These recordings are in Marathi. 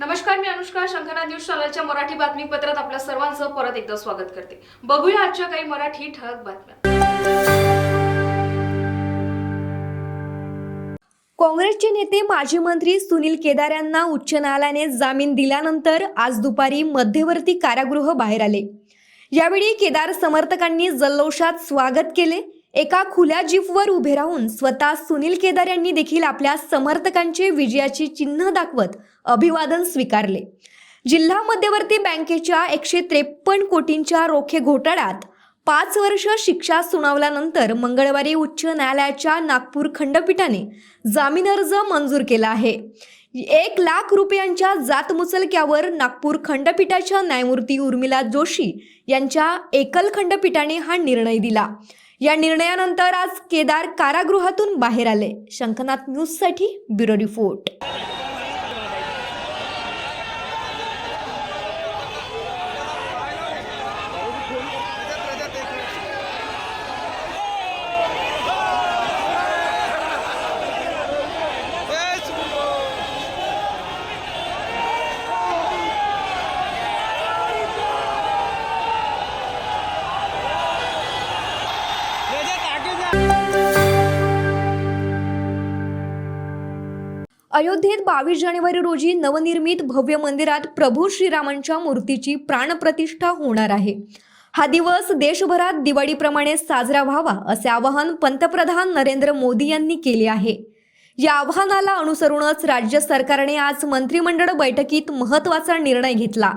नमस्कार मी अनुष्का शंकरा न्यूज चॅनलच्या मराठी बातमीपत्रात आपल्या सर्वांचं परत एकदा स्वागत करते. बघूया आजच्या काही मराठी ठळक बातम्या. काँग्रेसचे नेते माजी मंत्री सुनील केदार यांना उच्च न्यायालयाने जामीन दिल्यानंतर आज दुपारी मध्यवर्ती कारागृह बाहेर आले. यावेळी केदार समर्थकांनी जल्लोषात स्वागत केले. एका खुल्या जीपवर उभे राहून स्वतः सुनील केदार यांनी देखील आपल्या समर्थकांचे विजयाची चिन्ह दाखवत अभिवादन स्वीकारले. जिल्हा मध्यवर्ती बँकेच्या एकशे त्रेपन्न कोटींच्या रोखे घोटाळ्यात पाच वर्ष शिक्षा सुनावल्यानंतर मंगळवारी उच्च न्यायालयाच्या नागपूर खंडपीठाने जामीन अर्ज मंजूर केला आहे. एक लाख रुपयांच्या जातमुचलक्यावर नागपूर खंडपीठाच्या न्यायमूर्ती उर्मिला जोशी यांच्या एकल खंडपीठाने हा निर्णय दिला. या निर्णयानंतर आज केदार कारागृहातून बाहेर आले. शंखनाथ न्यूजसाठी ब्युरो रिपोर्ट. अयोध्येत बावीस जानेवारी रोजी नवनिर्मित भव्य मंदिरात प्रभू श्रीरामांच्या मूर्तीची प्राणप्रतिष्ठा होणार आहे. हा दिवस देशभरात दिवाळीप्रमाणे साजरा व्हावा असे आवाहन पंतप्रधान नरेंद्र मोदी यांनी केले आहे. या आव्हानाला अनुसरूनच राज्य सरकारने आज मंत्रिमंडळ बैठकीत महत्त्वाचा निर्णय घेतला.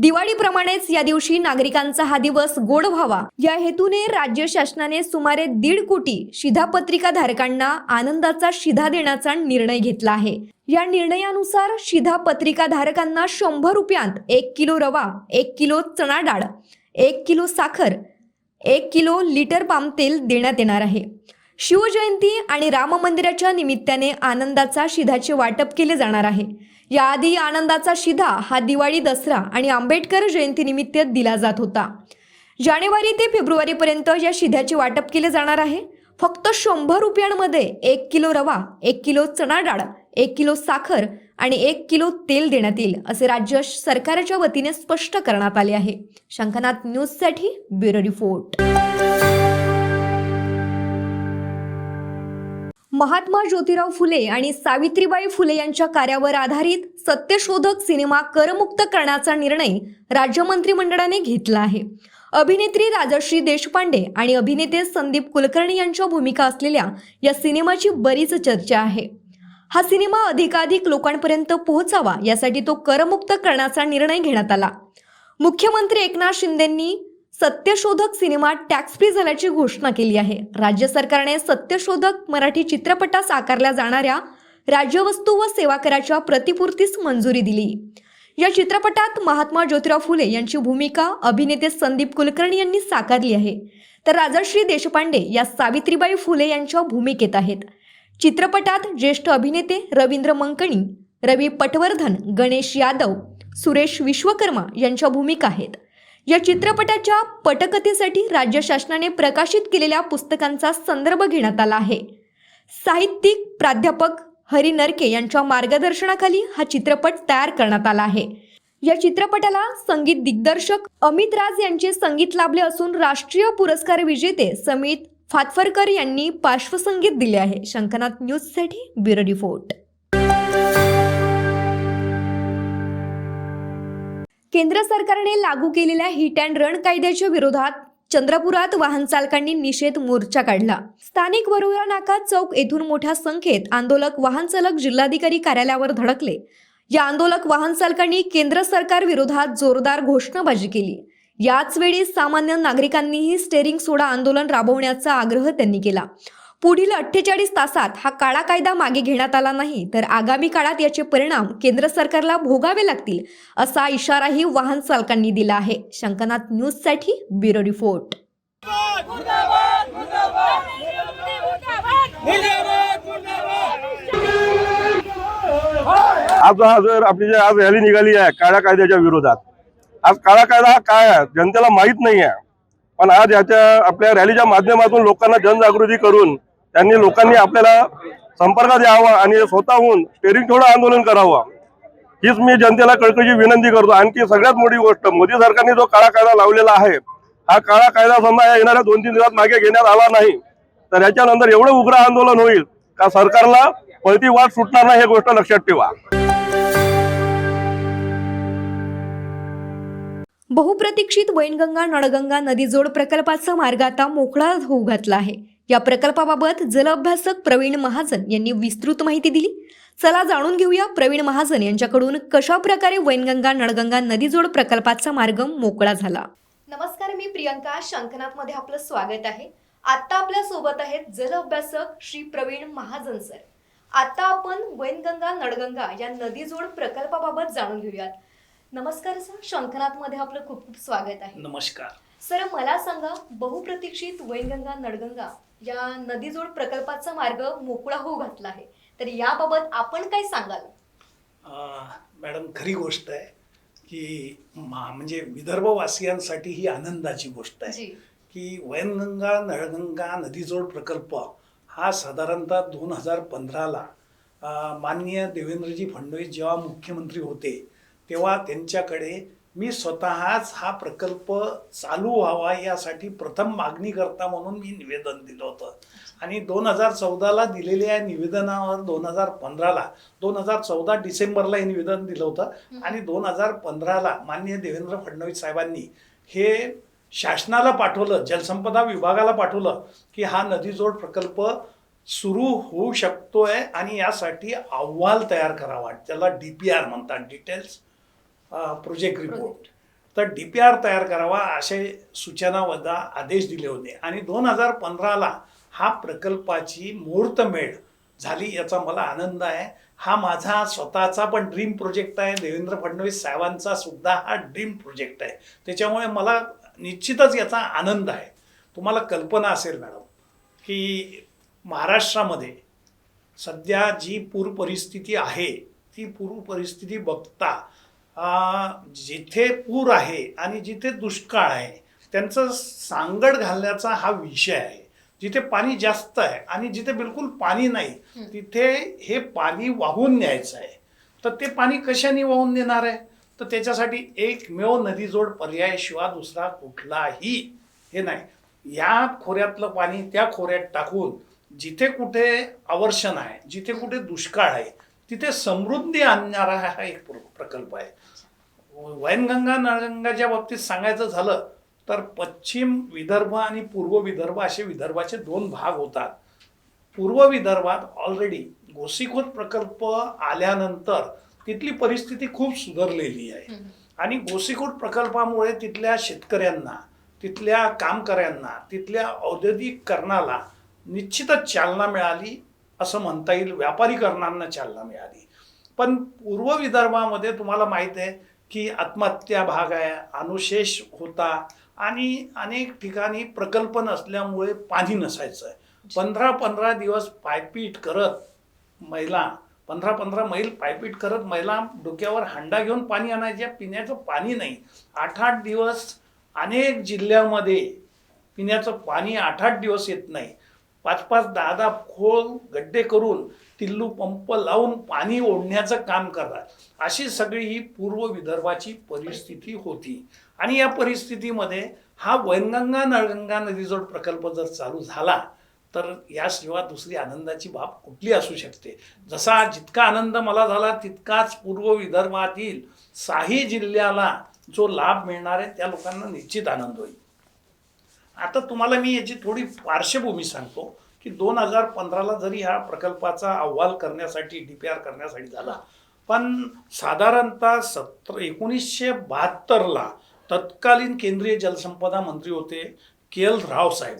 दिवाळीप्रमाणेच या दिवशी नागरिकांचा हा दिवस गोड व्हावा. या हेतूने राज्य शासनाने सुमारे दीड कोटी शिधापत्रिका धारकांना आनंदाचा शिधा देण्याचा निर्णय घेतला आहे. या निर्णयानुसार शिधा पत्रिका धारकांना शंभर रुपयांत एक किलो रवा एक किलो चणा डाळ एक किलो साखर एक किलो लिटर पाम तेल देण्यात येणार आहे. शिवजयंती आणि राम मंदिराच्या निमित्ताने आनंदाचा शिधाचे वाटप केले जाणार आहे. याआधी आनंदाचा शिधा हा दिवाळी दसरा आणि आंबेडकर जयंतीनिमित्त दिला जात होता. जानेवारी ते फेब्रुवारीपर्यंत या शिध्याचे वाटप केले जाणार आहे. फक्त शंभर रुपयांमध्ये एक किलो रवा एक किलो चणा डाळ एक किलो साखर आणि एक किलो तेल देण्यात येईल असे राज्य सरकारच्या वतीने स्पष्ट करण्यात आले आहे. शंखनाथ न्यूजसाठी ब्युरो रिपोर्ट. महात्मा ज्योतिराव फुले आणि सावित्रीबाई फुले यांच्या कार्यावर आधारित सत्यशोधक सिनेमा करमुक्त करण्याचा निर्णय राज्य मंत्रिमंडळाने घेतला आहे. अभिनेत्री राजश्री देशपांडे आणि अभिनेते संदीप कुलकर्णी यांच्या भूमिका असलेल्या या सिनेमाची बरीच चर्चा आहे. हा सिनेमा अधिकाधिक लोकांपर्यंत पोहोचावा यासाठी तो करमुक्त करण्याचा निर्णय घेण्यात आला. मुख्यमंत्री एकनाथ शिंदेंनी सत्यशोधक सिनेमा टॅक्स फ्री झाल्याची घोषणा केली आहे. राज्य सरकारने सत्यशोधक मराठी चित्रपटास आकारल्या जाणाऱ्या राज्यवस्तू व सेवा कराच्या प्रतिपूर्तीस मंजुरी दिली. या चित्रपटात महात्मा ज्योतिराव फुले यांची भूमिका अभिनेते संदीप कुलकर्णी यांनी साकारली आहे. तर राजश्री देशपांडे या सावित्रीबाई फुले यांच्या भूमिकेत आहेत. चित्रपटात ज्येष्ठ अभिनेते रवींद्र मंकणी रवी पटवर्धन गणेश यादव सुरेश विश्वकर्मा यांच्या भूमिका आहेत. या चित्रपटाच्या पटकथेसाठी राज्य शासनाने प्रकाशित केलेल्या पुस्तकांचा संदर्भ घेण्यात आला आहे. साहित्यिक प्राध्यापक हरी नरके यांच्या मार्गदर्शनाखाली हा चित्रपट तयार करण्यात आला आहे. या चित्रपटाला संगीत दिग्दर्शक अमित राज यांचे संगीत लाभले असून राष्ट्रीय पुरस्कार विजेते समित फातफरकर यांनी पार्श्वसंगीत दिले आहे. शंकनाथ न्यूजसाठी ब्युरो रिपोर्ट. केंद्र सरकारने लागू केलेल्या हिट अँड रन कायद्याच्या विरोधात चंद्रपुरात वाहन चालकांनी निषेध मोर्चा काढला. स्थानिक वरोरा नाका चौक येथून मोठ्या संख्येत आंदोलक वाहन चालक जिल्हाधिकारी कार्यालयावर धडकले. या आंदोलक वाहन चालकांनी केंद्र सरकार विरोधात जोरदार घोषणाबाजी केली. याच वेळी सामान्य नागरिकांनीही स्टेरिंग सोडा आंदोलन राबवण्याचा आग्रह त्यांनी केला. पुढील अठ्ठेचाळीस तासात हा काळा कायदा मागे घेण्यात आला नाही तर आगामी काळात याचे परिणाम केंद्र सरकारला भोगावे लागतील असा इशाराही वाहन चालकांनी दिला आहे. शंकनाथ न्यूजसाठी ब्युरो रिपोर्ट. आज हा जर आपली जी आज रॅली निघाली आहे काळ्या कायद्याच्या विरोधात आज काळा कायदा हा काय आहे? जनतेला माहीत नाही आहे पण आज याच्या आपल्या रॅलीच्या माध्यमातून लोकांना जनजागृती करून त्यांनी लोकांनी आपल्याला संपर्कात यावा आणि स्वतःहून स्टेरिंग थोडं आंदोलन करावं. हीच मी जनतेला कळकळीची विनंती करतो. आणखी सगळ्यात मोठी गोष्ट मोदी सरकारने जो काळा कायदा लावलेला आहे हा काळा कायदा समजा या येणाऱ्या दोन तीन दिवसात मागे घेण्यात आला नाही तर याच्यानंतर एवढं उग्र आंदोलन होईल का सरकारला पळती वाट सुटणार नाही हे गोष्ट लक्षात ठेवा. बहुप्रतीक्षित वैनगंगा नळगंगा नदीजोड प्रकल्पाचा मार्ग आता मोकळा होऊ घातला आहे. या प्रकल्पाबाबत जलअभ्यासक प्रवीण महाजन यांनी विस्तृत माहिती दिली. चला जाणून घेऊया प्रवीण महाजन यांच्याकडून कशा प्रकारे वैनगंगा नळगंगा नदीजोड प्रकल्पाचा मार्ग मोकळा झाला. नमस्कार मी प्रियंका शंखनाथमध्ये आपलं स्वागत आहे. आता आपल्यासोबत आहेत जल अभ्यासक श्री प्रवीण महाजन सर. आता आपण वैनगंगा नळगंगा या नदीजोड प्रकल्पाबाबत जाणून घेऊयात. नमस्कार सर शंखनाथमध्ये आपलं खूप खूप स्वागत आहे. नमस्कार. सर मला सांगा बहुप्रतीक्षित वैनगंगा नळगंगा या नदीजोड प्रकल्पाचा मार्ग मोकळा होऊ घातला आहे. तर याबाबत आपण काय सांगाल? मॅडम खरी गोष्ट आहे की मा म्हणजे विदर्भवासियांसाठी ही आनंदाची गोष्ट आहे जी. की वैनगंगा नळगंगा नदीजोड प्रकल्प हा साधारणतः दोन हजार पंधराला माननीय देवेंद्रजी फडणवीस जेव्हा मुख्यमंत्री होते तेव्हा त्यांच्याकडे मी स्वतःच हा प्रकल्प चालू व्हावा यासाठी प्रथम मागणी करता म्हणून मी निवेदन दिलं होतं. आणि दोन हजार चौदाला दिलेल्या या निवेदनावर दोन हजार पंधराला दोन हजार चौदा डिसेंबरला हे निवेदन दिलं होतं. आणि दोन हजार पंधराला माननीय देवेंद्र फडणवीस साहेबांनी हे शासनाला पाठवलं जलसंपदा विभागाला पाठवलं की हा नदीजोड प्रकल्प सुरू होऊ शकतोय आणि यासाठी अहवाल तयार करावा. त्याला डी पी आर म्हणतात डिटेल्स प्रोजेक्ट रिपोर्ट तर डी पी आर तयार करावा असे सूचना वजा आदेश दिले होते. आणि दोन हजार पंधराला हा प्रकल्पाची मुहूर्तमेढ झाली याचा मला आनंद आहे. हा माझा स्वतःचा पण ड्रीम प्रोजेक्ट आहे. देवेंद्र फडणवीस साहेबांचा सुद्धा हा ड्रीम प्रोजेक्ट आहे. त्याच्यामुळे मला निश्चितच याचा आनंद आहे. तुम्हाला कल्पना असेल मॅडम की महाराष्ट्रामध्ये सध्या जी पूर परिस्थिती आहे ती पूर परिस्थिती बघता जिथे पूर आहे आणि जिथे दुष्काळ आहे त्यांचं सांगड घालण्याचा हा विषय आहे. जिथे पाणी जास्त आहे आणि जिथे बिलकुल पाणी नाही तिथे हे पाणी वाहून न्यायचं आहे. तर ते पाणी कशाने वाहून नेणार आहे? तर त्याच्यासाठी एकमेव नदीजोड पर्यायाशिवाय दुसरा कुठलाही हे नाही. या खोऱ्यातलं पाणी त्या खोऱ्यात टाकून जिथे कुठे अवर्षण आहे जिथे कुठे दुष्काळ आहे तिथे समृद्धी आणणारा हा एक प्र- प्रकल्प आहे. वैनगंगा नळगंगाच्या बाबतीत सांगायचं झालं तर पश्चिम विदर्भ आणि पूर्व विदर्भ असे विदर्भाचे दोन भाग होतात. पूर्व विदर्भात ऑलरेडी गोसीखोत प्रकल्प आल्यानंतर तिथली परिस्थिती खूप सुधारलेली आहे. आणि गोसीखोट प्रकल्पामुळे तिथल्या शेतकऱ्यांना तिथल्या कामकऱ्यांना तिथल्या औद्योगिकरणाला निश्चितच चालना मिळाली असं म्हणता येईल. व्यापारीकरणांना चालना मिळाली. पण पूर्व विदर्भामध्ये तुम्हाला माहीत आहे की आत्महत्या भाग आहे अनुशेष होता आणि अनेक ठिकाणी प्रकल्प नसल्यामुळे पाणी नसायचं आहे. पंधरा पंधरा दिवस पायपीट करत महिला पंधरा पंधरा मैल पायपीट करत महिला डोक्यावर हंडा घेऊन पाणी आणायच्या पिण्याचं पाणी नाही. आठ आठ दिवस अनेक जिल्ह्यामध्ये पिण्याचं पाणी आठ आठ दिवस येत नाही. पाच पाच दहा दहा खोल गड्डे करून टिल्लू पंप लावून पाणी ओढण्याचं काम करतात. अशी सगळी ही पूर्व विदर्भाची परिस्थिती होती. आणि या परिस्थितीमध्ये हा वैनगंगा नळगंगा नदीजोड प्रकल्प जर चालू झाला तर याशिवाय दुसरी आनंदाची बाब कुठली असू शकते? जसा जितका आनंद मला झाला तितकाच पूर्व विदर्भातील साही जिल्ह्याला जो लाभ मिळणार आहे त्या लोकांना निश्चित आनंद होईल. आता तुम्हाला मी याची थोडी पार्श्वभूमी सांगतो. की दोन हजार पंधराला जरी ह्या प्रकल्पाचा अहवाल करण्यासाठी डी पी आर करण्यासाठी झाला पण साधारणतः सत्र एकोणीसशे बहात्तरला तत्कालीन केंद्रीय जलसंपदा मंत्री होते के एल रावसाहेब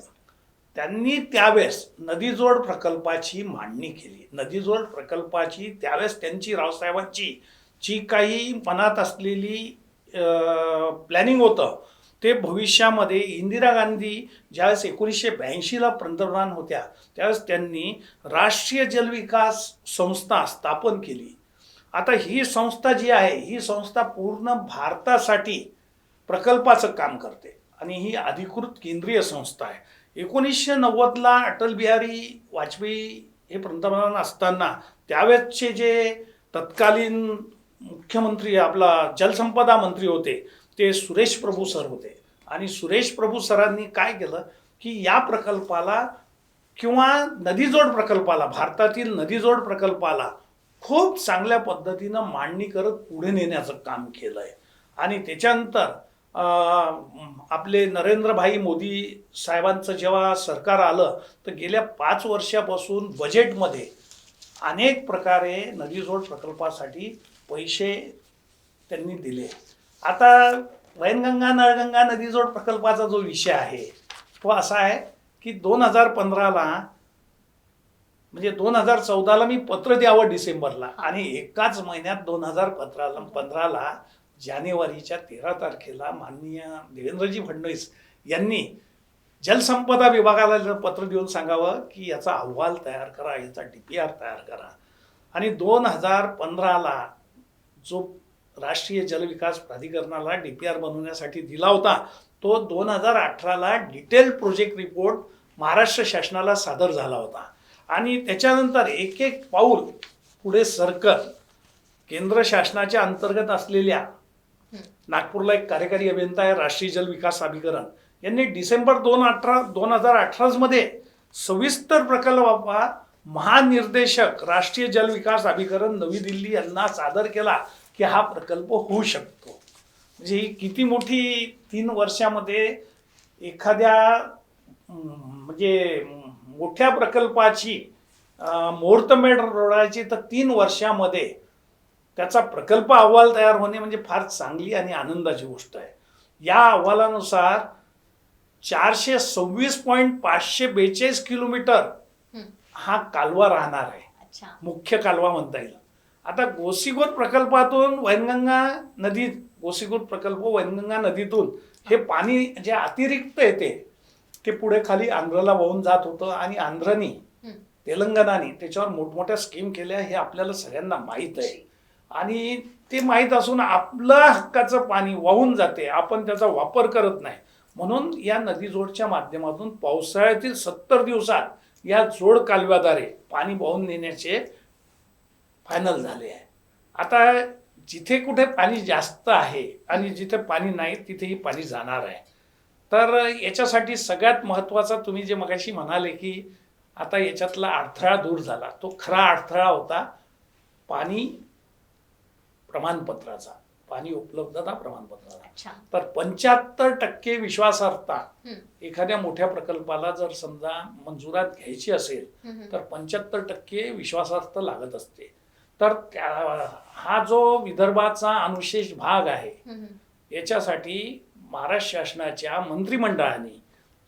त्यांनी त्यावेळेस नदीजोड प्रकल्पाची मांडणी केली. नदीजोड प्रकल्पाची त्यावेळेस त्यांची रावसाहेबांची जी काही मनात असलेली प्लॅनिंग होतं ते भविष्यामध्ये इंदिरा गांधी ज्यावेळेस एकोणीसशे ब्याऐंशीला पंतप्रधान होत्या त्यावेळेस त्यांनी राष्ट्रीय जलविकास संस्था स्थापन केली. आता ही संस्था जी आहे ही संस्था पूर्ण भारतासाठी प्रकल्पाचं काम करते आणि ही अधिकृत केंद्रीय संस्था आहे. एकोणीसशे नव्वदला अटल बिहारी वाजपेयी हे पंतप्रधान असताना त्यावेळेसचे जे तत्कालीन मुख्यमंत्री आपला जलसंपदा मंत्री होते ते सुरेश प्रभू सर होते. आणि सुरेश प्रभू सरांनी काय केलं की या प्रकल्पाला किंवा नदीजोड प्रकल्पाला भारतातील नदीजोड प्रकल्पाला खूप चांगल्या पद्धतीनं मांडणी करत पुढे नेण्याचं काम केलं आहे आणि त्याच्यानंतर आपले नरेंद्रभाई मोदी साहेबांचं जेव्हा सरकार आलं तर गेल्या पाच वर्षापासून बजेटमध्ये अनेक प्रकारे नदीजोड प्रकल्पासाठी पैसे त्यांनी दिले. आता वैनगंगा नळगंगा नदीजोड प्रकल्पाचा जो विषय आहे तो असा आहे की दोन हजार पंधराला म्हणजे दोन हजार चौदाला मी पत्र द्यावं डिसेंबरला. आणि एकाच महिन्यात दोन हजार पंधराला पंधराला जानेवारीच्या तेरा तारखेला माननीय देवेंद्रजी फडणवीस यांनी जलसंपदा विभागाला पत्र देऊन सांगावं की याचा अहवाल तयार करा याचा डी पी आर तयार करा. आणि दोन हजार पंधराला जो राष्ट्रीय जलविकास प्राधिकरणाला डी पी आर बनवण्यासाठी दिला होता. तो दोन हजार अठराला डिटेल प्रोजेक्ट रिपोर्ट महाराष्ट्र शासनाला सादर झाला होता. आणि त्याच्यानंतर एक एक पाऊल पुढे सरकत केंद्र शासनाच्या अंतर्गत असलेल्या नागपूरला एक कार्यकारी अभियंता आहे राष्ट्रीय जल विकास अभिकरण. यांनी डिसेंबर दोन अठरा दोन हजार अठरामध्ये सविस्तर प्रकल्पा महानिर्देशक राष्ट्रीय जल विकास अभिकरण नवी दिल्ली यांना सादर केला. की हा प्रकल्प होऊ शकतो. म्हणजे ही किती मोठी तीन वर्षामध्ये एखाद्या म्हणजे मोठ्या प्रकल्पाची मुहूर्तमेढ रोडायची तर तीन वर्षामध्ये त्याचा प्रकल्प अहवाल तयार होणे म्हणजे फार चांगली आणि आनंदाची गोष्ट आहे. या अहवालानुसार चारशे सव्वीस पॉईंट पाचशे बेचाळीस किलोमीटर हं. कालवा राहणार आहे. मुख्य कालवा म्हणता येईल. आता गोसीगोट प्रकल्पातून वैनगंगा नदी गोसीगोट प्रकल्प वैनगंगा नदीतून हे पाणी जे अतिरिक्त येते ते पुढे खाली आंध्रला वाहून जात होतं आणि आंध्रनी. तेलंगणाने त्याच्यावर मोठमोठ्या स्कीम केल्या हे आपल्याला सगळ्यांना माहीत आहे आणि ते माहीत असून आपलं हक्काचं पाणी वाहून जाते आपण त्याचा वापर करत नाही म्हणून या नदीजोडच्या माध्यमातून पावसाळ्यातील सत्तर दिवसात या जोड कालव्याद्वारे पाणी वाहून नेण्याचे फायनल झाले आहे. आता जिथे कुठे पाणी जास्त आहे आणि जिथे पाणी नाही तिथेही पाणी जाणार आहे. तर याच्यासाठी सगळ्यात महत्त्वाचा तुम्ही जे मगाशी म्हणाले की आता याच्यातला अडथळा दूर झाला. तो खरा अडथळा होता पाणी प्रमाणपत्राचा. पाणी उपलब्धता प्रमाणपत्राचा. अच्छा. तर पंच्याहत्तर टक्के विश्वासार्हता. एखाद्या मोठ्या प्रकल्पाला जर समजा मंजुरात घ्यायची असेल. तर पंच्याहत्तर टक्के विश्वासार्थ लागत असते. तर त्या हा जो विदर्भाचा अनुशेष भाग आहे याच्यासाठी महाराष्ट्र शासनाच्या मंत्रिमंडळाने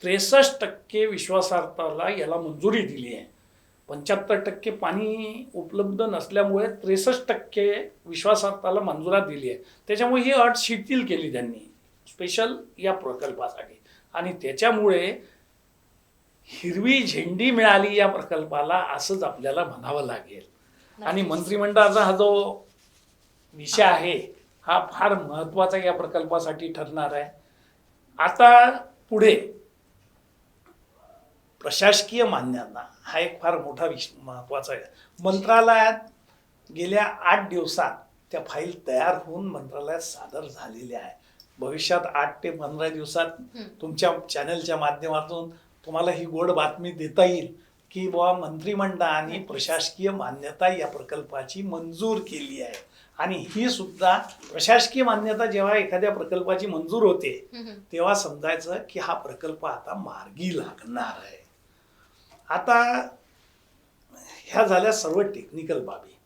त्रेसष्ट टक्के विश्वासार्थाला याला मंजुरी दिली आहे. पंच्याहत्तर टक्के पाणी उपलब्ध नसल्यामुळे त्रेसष्ट टक्के विश्वासार्थाला मंजुरात दिली आहे. त्याच्यामुळे ही अट शिथिल केली त्यांनी स्पेशल या प्रकल्पासाठी. आणि त्याच्यामुळे हिरवी झेंडी मिळाली या प्रकल्पाला असंच आपल्याला म्हणावं लागेल. आणि मंत्रिमंडळाचा हा जो विषय आहे हा फार महत्त्वाचा या प्रकल्पासाठी ठरणार आहे. आता पुढे प्रशासकीय मान्यता हा एक फार मोठा विष महत्त्वाचा आहे. मंत्रालयात गेल्या आठ दिवसात त्या फाईल तयार होऊन मंत्रालयात सादर झालेल्या आहे. भविष्यात आठ ते पंधरा दिवसात. तुमच्या चॅनलच्या माध्यमातून तुम्हाला ही गोड बातमी देता येईल. की बुवा मंत्रिमंडळाने प्रशासकीय मान्यता या प्रकल्पाची मंजूर केली आहे. आणि ही सुद्धा प्रशासकीय मान्यता जेव्हा एखाद्या प्रकल्पाची मंजूर होते. तेव्हा समजायचं की हा प्रकल्प आता मार्गी लागणार आहे. आता ह्या झाल्या सर्व टेक्निकल बाबी.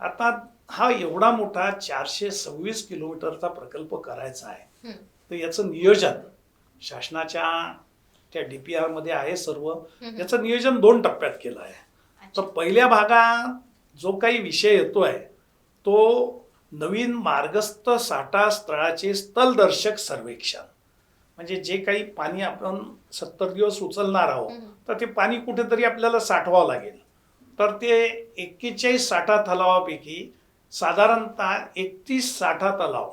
आता हा एवढा मोठा चारशे सव्वीस किलोमीटरचा प्रकल्प करायचा आहे. तर याचं नियोजन शासनाच्या त्या डी पी आरमध्ये आहे सर्व. याचं नियोजन दोन टप्प्यात केलं आहे. तर पहिल्या भागात जो काही विषय येतोय तो नवीन मार्गस्थ साठा स्थळाचे स्थलदर्शक सर्वेक्षण म्हणजे जे काही पाणी आपण सत्तर दिवस उचलणार आहोत. तर ते पाणी कुठेतरी आपल्याला साठवावं लागेल तर ते एक्केचाळीस साठा तलावापैकी साधारणतः एकतीस साठा तलाव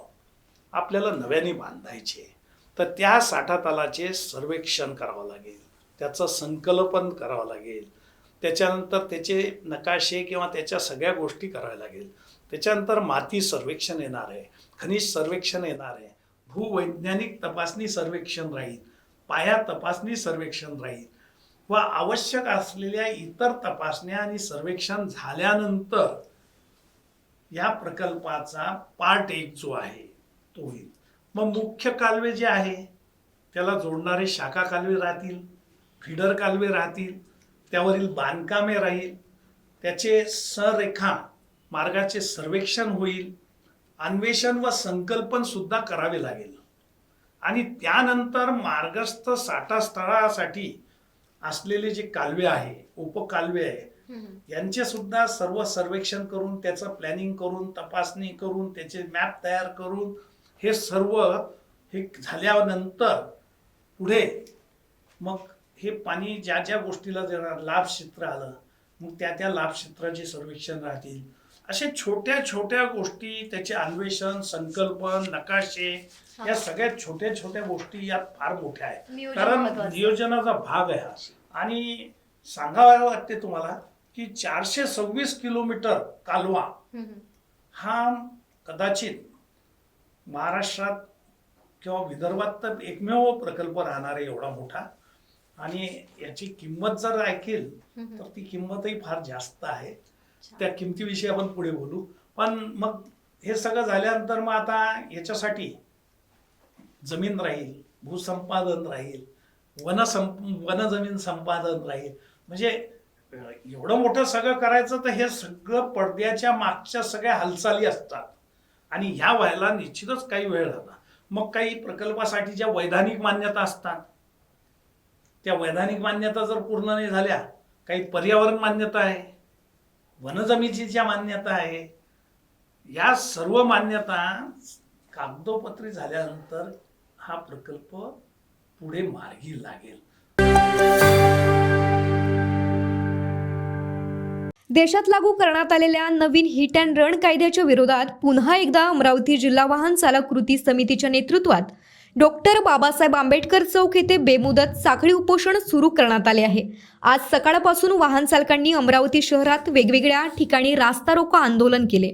आपल्याला नव्याने बांधायचे तर त्या साठातालाचे सर्वेक्षण करावं लागेल. त्याचं संकल्पन करावं लागेल. त्याच्यानंतर त्याचे नकाशे किंवा त्याच्या सगळ्या गोष्टी कराव्या लागेल. त्याच्यानंतर माती सर्वेक्षण येणार आहे. खनिज सर्वेक्षण येणार आहे. भूवैज्ञानिक तपासणी सर्वेक्षण राहील. पाया तपासणी सर्वेक्षण राहील. व आवश्यक असलेल्या इतर तपासण्या आणि सर्वेक्षण झाल्यानंतर या प्रकल्पाचा पार्ट एक जो आहे तो होईल. मग मुख्य कालवे जे आहे त्याला जोडणारे शाखा कालवे राहतील फिडर कालवे राहतील त्यावरील बांधकामे राहील त्याचे संरेखा मार्गाचे सर्वेक्षण होईल अन्वेषण व संकल्पन सुद्धा करावे लागेल. आणि त्यानंतर मार्गस्थ साठा स्थळासाठी असलेले जे कालवे आहे उपकालवे आहे यांचे सुद्धा सर्व सर्वेक्षण करून त्याचं प्लॅनिंग करून तपासणी करून त्याचे मॅप तयार करून हे सर्व हे झाल्यानंतर पुढे मग हे पाणी ज्या ज्या गोष्टीला देणार लाभ क्षेत्र आलं मग त्या त्या लाभ क्षेत्राचे सर्वेक्षण राहतील. असे छोट्या छोट्या गोष्टी त्याचे अन्वेषण संकल्पन नकाशे या सगळ्या छोट्या छोट्या गोष्टी यात फार मोठ्या आहेत. कारण. नियोजनाचा भाग आहे हा. आणि सांगावं वाटते तुम्हाला की चारशे सव्वीस किलोमीटर कालवा हा कदाचित महाराष्ट्रात किंवा विदर्भात तर एकमेव प्रकल्प राहणार आहे एवढा मोठा. आणि याची किंमत जर ऐकेल तर ती किंमतही फार जास्त आहे. त्या किमतीविषयी आपण पुढे बोलू. पण मग हे सगळं झाल्यानंतर मग आता याच्यासाठी जमीन राहील भूसंपादन राहील वन वन जमीन संपादन राहील. म्हणजे एवढं मोठं सगळं करायचं तर हे सगळं पडद्याच्या मागच्या सगळ्या हालचाली असतात. आणि ह्या व्हायला निश्चितच काही वेळ लागला. मग काही प्रकल्पासाठी ज्या वैधानिक मान्यता असतात त्या वैधानिक मान्यता जर पूर्ण नाही झाल्या काही पर्यावरण मान्यता आहे वनजमिनीच्या मान्यता आहे या सर्व मान्यता कागदोपत्री झाल्यानंतर हा प्रकल्प पुढे मार्गी लागेल. देशात लागू करण्यात आलेल्या नवीन हिट अँड रन कायद्याच्या विरोधात पुन्हा एकदा अमरावती जिल्हा वाहन चालक कृती समितीच्या नेतृत्वात डॉक्टर बाबासाहेब आंबेडकर चौक येथे बेमुदत साखळी उपोषण सुरू करण्यात आले आहे. आज सकाळपासून वाहन चालकांनी अमरावती शहरात वेगवेगळ्या ठिकाणी रास्ता रोको आंदोलन केले.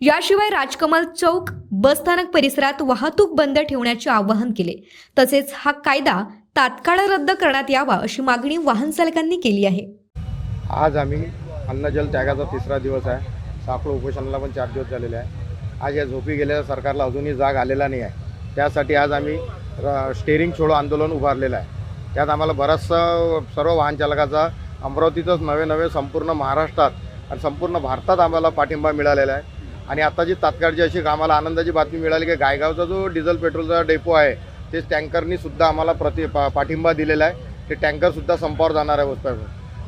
याशिवाय राजकमल चौक बसस्थानक परिसरात वाहतूक बंद ठेवण्याचे आवाहन केले. तसेच हा कायदा तात्काळ रद्द करण्यात यावा अशी मागणी वाहन चालकांनी केली आहे. आज आम्ही अन्नजल त्यागाचा तिसरा दिवस आहे. साखळू उपोषणाला पण चार दिवस झालेले आहे. आज या झोपी गेलेल्या सरकारला अजूनही जाग आलेला नाही आहे. त्यासाठी आज आम्ही र- स्टेरिंग छोडो आंदोलन उभारलेलं आहे. त्यात आम्हाला बराचसा सर्व वाहन चालकाचा अमरावतीतच नवे नवे संपूर्ण महाराष्ट्रात आणि संपूर्ण भारतात आम्हाला पाठिंबा मिळालेला आहे. आणि आता जी तात्काळची अशी आम्हाला आनंदाची बातमी मिळाली की गायगावचा जो डिझेल पेट्रोलचा डेपो आहे ते टँकरनी सुद्धा आम्हाला प्रति पा पाठिंबा दिलेला आहे. ते टँकरसुद्धा संपावर जाणार आहे उस्तावर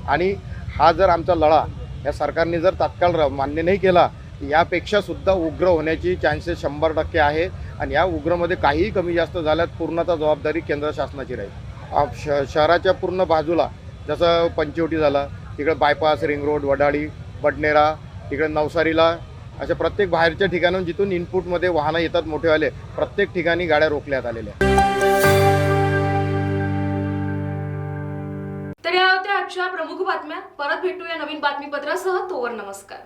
आणि हा जर आमचा लढा या सरकारने जर तात्काळ र- मान्य नाही केला यापेक्षासुद्धा यापेक्षा सुद्धा उग्र होण्याची चान्सेस शंभर टक्के आहे आणि या उग्रमध्ये काहीही कमी जास्त झाल्यात पूर्णतः जबाबदारी केंद्र शासनाची राहील. श शहराच्या पूर्ण बाजूला जसं पंचवटी झालं तिकडे bypass ring road Wadali Badnera तिकडे नवसारीला अशा प्रत्येक बाहेरच्या ठिकाणून जिथून इनपुटमध्ये वाहनं येतात मोठेवाले प्रत्येक ठिकाणी गाड्या रोखण्यात आलेल्या आजच्या प्रमुख बातम्या. परत भेटूया नवीन बातमीपत्रासह. तोवर नमस्कार.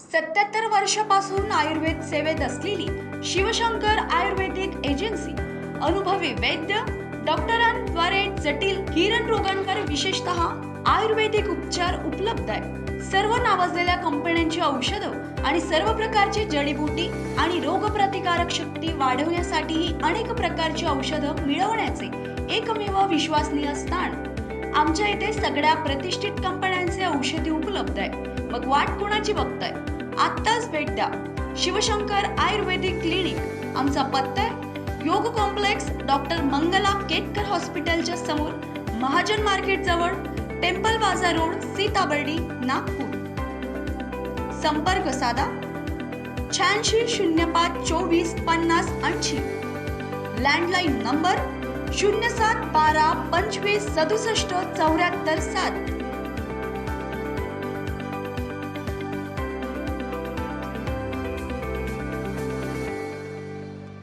सत्याहत्तर वर्षापासून आयुर्वेद सेवेत असलेली शिवशंकर आयुर्वेदिक एजन्सी अनुभवी वैद्य डॉक्टरांद्वारे जटिल किरण रोगांवर विशेषतः आयुर्वेदिक उपचार उपलब्ध आहे सर्व नावाजलेल्या कंपन्यांची औषधं आणि सर्व प्रकारची जडीबुटी आणि रोगप्रतिकारक शक्ती वाढवण्यासाठीही अनेक प्रकारची औषधं मिळवण्याचे एकमेव विश्वसनीय स्थान आमच्या इथे सगळ्या प्रतिष्ठित कंपन्यांचे औषधी उपलब्ध आहे. मग वाट कोणाची बघताय? आत्ताच भेट द्या. Shivshankar ayurvedic clinic. आमचा पत्ता आहे. योग कॉम्प्लेक्स डॉक्टर मंगला केतकर हॉस्पिटलच्या समोर महाजन मार्केट जवळ temple bazaar road Sitabuldi Nagpur. संपर्क साधा. शहाऐंशी शून्य पाच चोवीस पन्नास ऐंशी. लँडलाईन नंबर शून्य सात बारा पंचवीस सदुसष्ट चौऱ्याहत्तर सात.